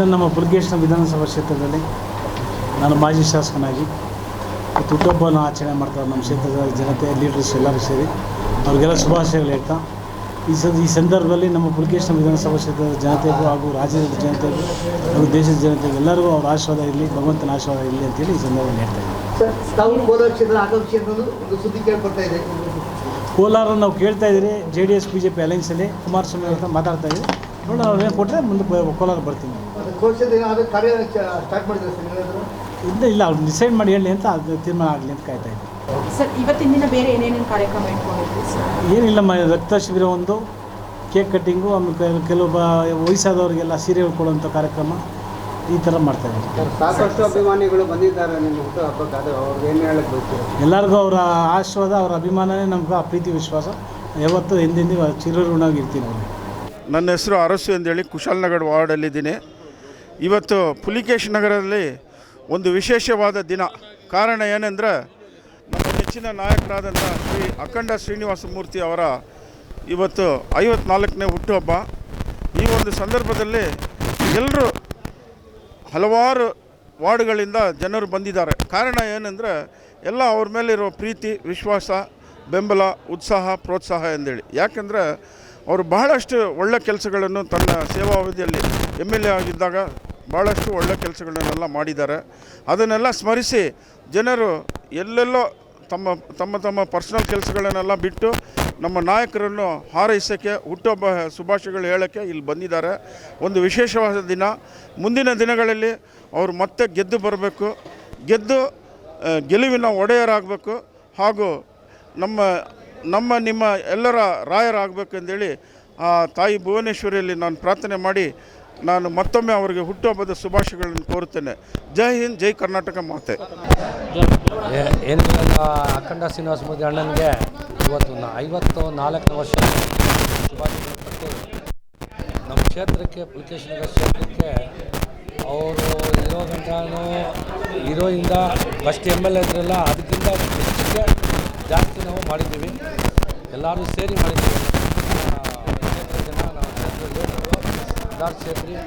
ಪುಲಿಕೇಶ್ನ ವಿಧಾನಸಭಾ ಕ್ಷೇತ್ರದಲ್ಲಿ ನಾನು ಮಾಜಿ ಶಾಸಕನಾಗಿ ಹುಟ್ಟುಹಬ್ಬನ ಆಚರಣೆ ಮಾಡ್ತಾರೆ ನಮ್ಮ ಕ್ಷೇತ್ರದ ಜನತೆ ಲೀಡರ್ಸ್ ಎಲ್ಲರೂ ಸೇರಿ ಅವ್ರಿಗೆಲ್ಲ ಶುಭಾಶಯಗಳು ಹೇಳ್ತಾ ಈ ಸ ಈ ಸಂದರ್ಭದಲ್ಲಿ ನಮ್ಮ ಪುಲಿಕೇಶ್ನ ವಿಧಾನಸಭಾ ಕ್ಷೇತ್ರದ ಜನತೆಗೂ ಹಾಗೂ ರಾಜ್ಯದ ಜನತೆಗೂ ಹಾಗೂ ದೇಶದ ಜನತೆಗೂ ಎಲ್ಲರಿಗೂ ಅವ್ರ ಆಶೀರ್ವಾದ ಇರಲಿ ಭಗವಂತನ ಆಶೀರ್ವಾದ ಇರಲಿ ಅಂತೇಳಿ ಈ ಸಂದರ್ಭದಲ್ಲಿ ಹೇಳ್ತಾ ಇದ್ದೀನಿ. ಕೋಲಾರ ನಾವು ಕೇಳ್ತಾ ಇದ್ದೀರಿ J D S B J P ಅಲೈನ್ಸಲ್ಲಿ Kumaraswamy ಅವ್ರ ಮಾತಾಡ್ತಾ ಇದ್ದೀವಿ ನೋಡೋಣ ಅವ್ರು ಏನು ಕೊಟ್ಟರೆ ಮುಂದೆ ಕೋಲಾರ ಬರ್ತೀನಿ. ಅದು ಕೋಶದ ಏನಾದರೂ ಕಾರ್ಯ ಸ್ಟಾರ್ಟ್ ಮಾಡಿದ್ರೆ ಸರ್ ಏನಾದರೂ? ಇಲ್ಲ ಇಲ್ಲ ಅವ್ರು ಡಿಸೈಡ್ ಮಾಡಿ ಹೇಳಿ ಅಂತ ಅದು ತೀರ್ಮಾನ ಆಗಲಿ ಅಂತ ಕಾಯ್ತಾ ಇದ್ದೀನಿ ಸರ್ ಇವತ್ತಿನ ದಿನ ಬೇರೆ ಏನೇನೇನು ಕಾರ್ಯಕ್ರಮ ಇಟ್ಕೊಂಡಿದ್ರಿ ಸರ್? ಏನಿಲ್ಲ ಮ ರಕ್ತ ಶಿಬಿರ ಒಂದು ಕೇಕ್ ಕಟ್ಟಿಂಗು ಆಮೇಲೆ ಕೆಲವೊಬ್ಬ ವಯಸ್ಸಾದವರಿಗೆಲ್ಲ ಸೀರೆ ಕೊಡುವಂಥ ಕಾರ್ಯಕ್ರಮ ಈ ಥರ ಸರ್ ಸಾಕಷ್ಟು ಅಭಿಮಾನಿಗಳು ಬಂದಿದ್ದಾರೆ ನಿಮ್ಮ ಹುಟ್ಟು ಹಬ್ಬಕ್ಕೆ ಅದು ಅವ್ರಿಗೆ ಏನು ಹೇಳಕ್ಕೆ ಬಯಸ್ತೀರಾ? ಎಲ್ಲರಿಗೂ ಅವರ ಆಶೀರ್ವಾದ ಅವರ ಅಭಿಮಾನನೇ ನಮ್ಗೆ ಆ ಪ್ರೀತಿ ವಿಶ್ವಾಸ. ಯಾವತ್ತೂ ಹಿಂದಿಂದಿ ಚಿರಋಣಾಗಿರ್ತೀನಿ ಅವ್ರಿಗೆ ನನ್ನ ಹೆಸರು ಅರಸು ಅಂತೇಳಿ ಕುಶಾಲನಗರ್ ವಾರ್ಡಲ್ಲಿದ್ದೀನಿ. ಇವತ್ತು ಪುಲಿಕೇಶ್ ನಗರದಲ್ಲಿ ಒಂದು ವಿಶೇಷವಾದ ದಿನ. ಕಾರಣ ಏನೆಂದರೆ ನಮ್ಮ ನೆಚ್ಚಿನ ನಾಯಕರಾದಂಥ ಶ್ರೀ ಅಖಂಡ ಶ್ರೀನಿವಾಸ ಮೂರ್ತಿ ಅವರ ಇವತ್ತು ಐವತ್ನಾಲ್ಕನೇ ಹುಟ್ಟುಹಬ್ಬ. ಈ ಒಂದು ಸಂದರ್ಭದಲ್ಲಿ ಎಲ್ಲರೂ ಹಲವಾರು ವಾರ್ಡ್ಗಳಿಂದ ಜನರು ಬಂದಿದ್ದಾರೆ. ಕಾರಣ ಏನೆಂದರೆ ಎಲ್ಲ ಅವ್ರ ಮೇಲಿರೋ ಪ್ರೀತಿ, ವಿಶ್ವಾಸ, ಬೆಂಬಲ, ಉತ್ಸಾಹ, ಪ್ರೋತ್ಸಾಹ ಎಂದೇಳಿ ಯಾಕೆಂದರೆ ಅವರು ಬಹಳಷ್ಟು ಒಳ್ಳೆ ಕೆಲಸಗಳನ್ನು ತನ್ನ ಸೇವಾವಧಿಯಲ್ಲಿ ಎಂ ಎಲ್ ಎ ಆಗಿದ್ದಾಗ ಭಾಳಷ್ಟು ಒಳ್ಳೆ ಕೆಲಸಗಳನ್ನೆಲ್ಲ ಮಾಡಿದ್ದಾರೆ. ಅದನ್ನೆಲ್ಲ ಸ್ಮರಿಸಿ ಜನರು ಎಲ್ಲೆಲ್ಲೋ ತಮ್ಮ ತಮ್ಮ ತಮ್ಮ ಪರ್ಸನಲ್ ಕೆಲಸಗಳನ್ನೆಲ್ಲ ಬಿಟ್ಟು ನಮ್ಮ ನಾಯಕರನ್ನು ಹಾರೈಸೋಕ್ಕೆ, ಹುಟ್ಟುಹಬ್ಬ ಶುಭಾಶಯಗಳು ಹೇಳೋಕ್ಕೆ ಇಲ್ಲಿ ಬಂದಿದ್ದಾರೆ. ಒಂದು ವಿಶೇಷವಾದ ದಿನ. ಮುಂದಿನ ದಿನಗಳಲ್ಲಿ ಅವರು ಮತ್ತೆ ಗೆದ್ದು ಬರಬೇಕು. ಗೆದ್ದು ಗೆಲುವಿನ ಒಡೆಯರಾಗಬೇಕು. ಹಾಗೂ ನಮ್ಮ ನಮ್ಮ, ನಿಮ್ಮ ಎಲ್ಲರ ರಾಯರಾಗಬೇಕೆಂದೇಳಿ ಆ ತಾಯಿ ಭುವನೇಶ್ವರಿಯಲ್ಲಿ ನಾನು ಪ್ರಾರ್ಥನೆ ಮಾಡಿ ನಾನು ಮತ್ತೊಮ್ಮೆ ಅವರಿಗೆ ಹುಟ್ಟುಹಬ್ಬದ ಶುಭಾಶಯಗಳನ್ನು ಕೋರುತ್ತೇನೆ. ಜೈ ಹಿಂದ್, ಜೈ ಕರ್ನಾಟಕ ಮಾತೆ. ಏನಿಲ್ಲ ಅಖಂಡ ಶ್ರೀನಿವಾಸ ಮೂರ್ತಿ ಅಣ್ಣನಿಗೆ ಇವತ್ತು ಐವತ್ತು ನಾಲ್ಕನೇ ವರ್ಷ ಶುಭಾಶಯಗಳು ನಮ್ಮ ಕ್ಷೇತ್ರಕ್ಕೆ ಪುಲಿಕೇಶ್ವರ ಕ್ಷೇತ್ರಕ್ಕೆ ಅವರು ಇರೋ ಗಂಟನೂ ಇರೋಯಿಂದ ಫಸ್ಟ್ ಎಂ ಎಲ್ ಎ ಇದ್ರಲ್ಲ, ಅದಕ್ಕಿಂತ ಜಾಸ್ತಿ ನಾವು ಮಾಡಿದ್ದೀವಿ. ಎಲ್ಲರೂ ಸೇರಿ ಮಾಡಿದ್ದೀವಿ. ಆ, ಕ್ಷೇತ್ರದ